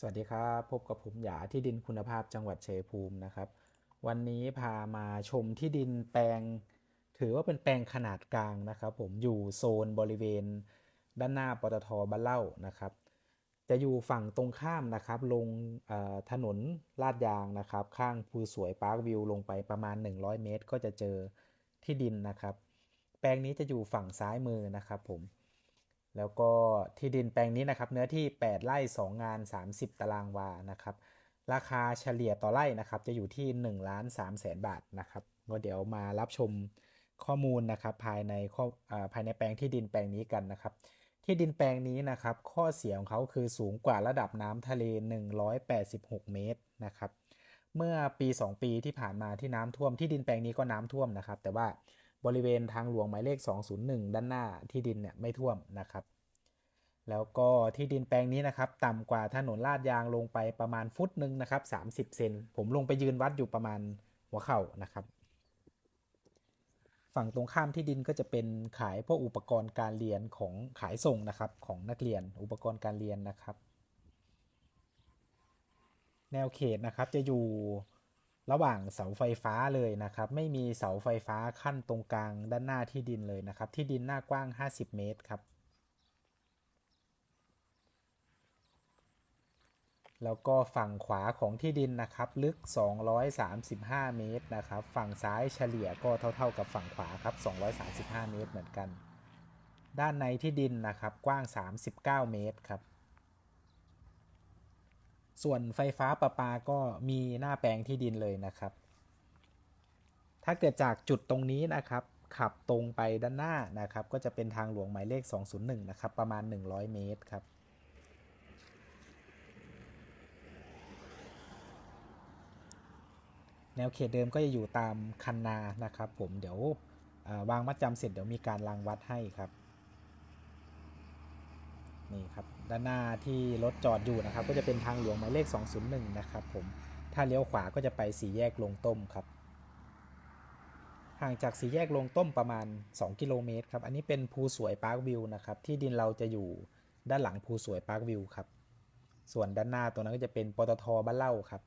สวัสดีครับ พบกับผมหยาที่ดินคุณภาพจังหวัดชัยภูมินะครับ วันนี้พามาชมที่ดินแปลง ถือว่าเป็นแปลงขนาดกลางนะครับ ผมอยู่โซนบริเวณ ด้านหน้าปตทบ้านเล่านะครับ จะอยู่ฝั่งตรงข้ามนะครับ ลงถนนลาดยางนะครับ ข้างภูสวยพาร์ควิวลงไปประมาณ 100 เมตร ก็จะเจอที่ดินนะครับ แปลงนี้จะอยู่ฝั่งซ้ายมือนะครับผม แล้วก็ที่ดินแปลงนี้นะครับ เนื้อที่ 8 ไร่ 2 งาน 30 ตารางวานะครับ ราคาเฉลี่ยต่อไร่นะครับ จะอยู่ที่1ล้าน3แสนบาทนะครับก็เดี๋ยวมารับชมข้อมูลนะครับภายในข้อภายในแปลงที่ดินแปลงนี้กันนะครับ ที่ดินแปลงนี้นะครับ ข้อเสียของเขาคือสูงกว่าระดับน้ำทะเล 186 เมตรนะครับ เมื่อปี 2 ปีที่ผ่านมาที่น้ำท่วมที่ดินแปลงนี้ก็น้ำท่วมนะครับ แต่ว่า บริเวณทางหลวงหมายเลข 201 ด้านหน้าที่ดินเนี่ยไม่ท่วมนะครับ แล้วก็ที่ดินแปลงนี้นะครับต่ำกว่าถนนลาดยางลงไปประมาณฟุตหนึ่งนะครับ30 เซนผมลงไปยืนวัดอยู่ประมาณหัวเข่านะครับ ฝั่งตรงข้ามที่ดินก็จะเป็นขายพวกอุปกรณ์การเรียนของขายส่งนะครับของนักเรียนอุปกรณ์การเรียนนะครับ แนวเขตนะครับจะอยู่ ระหว่างเสาไฟฟ้าเลยนะครับ ไม่มีเสาไฟฟ้าขั้นตรงกลางด้านหน้าที่ดินเลยนะครับ ที่ดินหน้ากว้าง 50 เมตรครับ แล้วก็ฝั่งขวาของที่ดินนะครับ ลึก 235 เมตรนะครับ ฝั่งซ้ายเฉลี่ยก็เท่า ๆ กับฝั่งขวาครับ 235 เมตรเหมือนกัน ด้านในที่ดินนะครับ กว้าง 39 เมตรครับ ส่วนไฟฟ้าประปาก็มีหน้าแปลงที่ดินเลยนะครับ ถ้าเกิดจากจุดตรงนี้นะครับ ขับตรงไปด้านหน้านะครับ ก็จะเป็นทางหลวงหมายเลข 201 นะครับ ประมาณ 100 เมตรครับแนวเขตเดิมก็จะอยู่ตามคันนานะครับ ผมเดี๋ยววางมัดจำเสร็จเดี๋ยวมีการรางวัดให้ครับ นี่ครับด้านหน้าที่รถจอดอยู่นะครับ ก็จะเป็นทางหลวงหมายเลข 201 นะครับผมถ้าเลี้ยวขวาก็จะไปสี่แยกลงต้มครับ ห่างจากสี่แยกลงต้มประมาณ 2 กิโลเมตรครับ อันนี้เป็นภูสวยพาร์ควิวนะครับ ที่ดินเราจะอยู่ด้านหลังภูสวยพาร์ควิวครับ ส่วนด้านหน้าตัวนั้นก็จะเป็นปตทบ้านเล่าครับ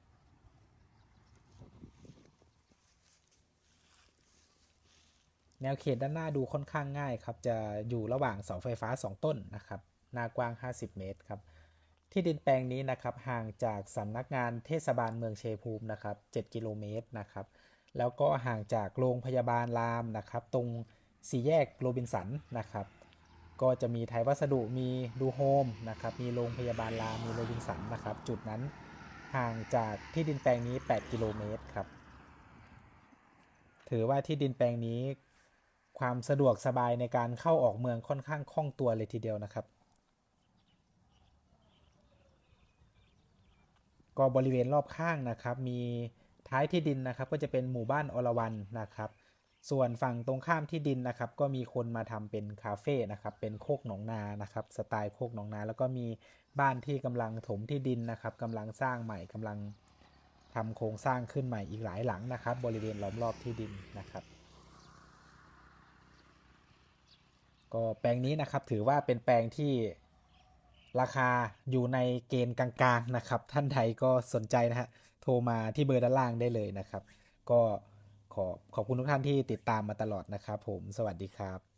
แนวเขตด้านหน้าดูค่อนข้างง่ายครับ จะอยู่ระหว่างเสาไฟฟ้า 2 ต้นนะครับ หน้ากว้าง 50 เมตรครับที่ดินแปลงนี้นะครับห่างจากสำนักงานเทศบาลเมืองเชภูมินะครับ 7 กิโลเมตรนะครับ แล้วก็ห่างจากโรงพยาบาลรามนะครับ ตรงสี่แยกโรบินสันนะครับ ก็จะมีไทยวัสดุมีดูโฮมนะครับ มีโรงพยาบาลรามมีโรบินสันนะครับ จุดนั้นห่างจากที่ดินแปลงนี้ 8 กิโลเมตรครับ ถือว่าที่ดินแปลงนี้ ความสะดวกสบายในการเข้าออกเมืองค่อนข้างคล่องตัวเลยทีเดียวนะครับ ก็บริเวณรอบข้างนะครับ มีท้ายที่ดินนะครับ ก็จะเป็นหมู่บ้านอรวันนะครับ ส่วนฝั่งตรงข้ามที่ดินนะครับ ก็มีคนมาทำเป็นคาเฟ่นะครับ เป็นโคกหนองนานะครับ สไตล์โคกหนองนา แล้วก็มีบ้านที่กำลังถมที่ดินนะครับกำลังสร้างใหม่กำลังทำโครงสร้างขึ้นใหม่อีกหลายหลังนะครับ บริเวณล้อมรอบที่ดินนะครับก็แปลงนี้นะครับถือว่าเป็นแปลงที่ ราคาอยู่ในเกณฑ์กลางๆนะครับ ท่านใดก็สนใจนะฮะโทรมาที่เบอร์ด้านล่างได้เลยนะครับ ก็ขอขอบคุณทุกท่านที่ติดตามมาตลอดนะครับ ผมสวัสดีครับ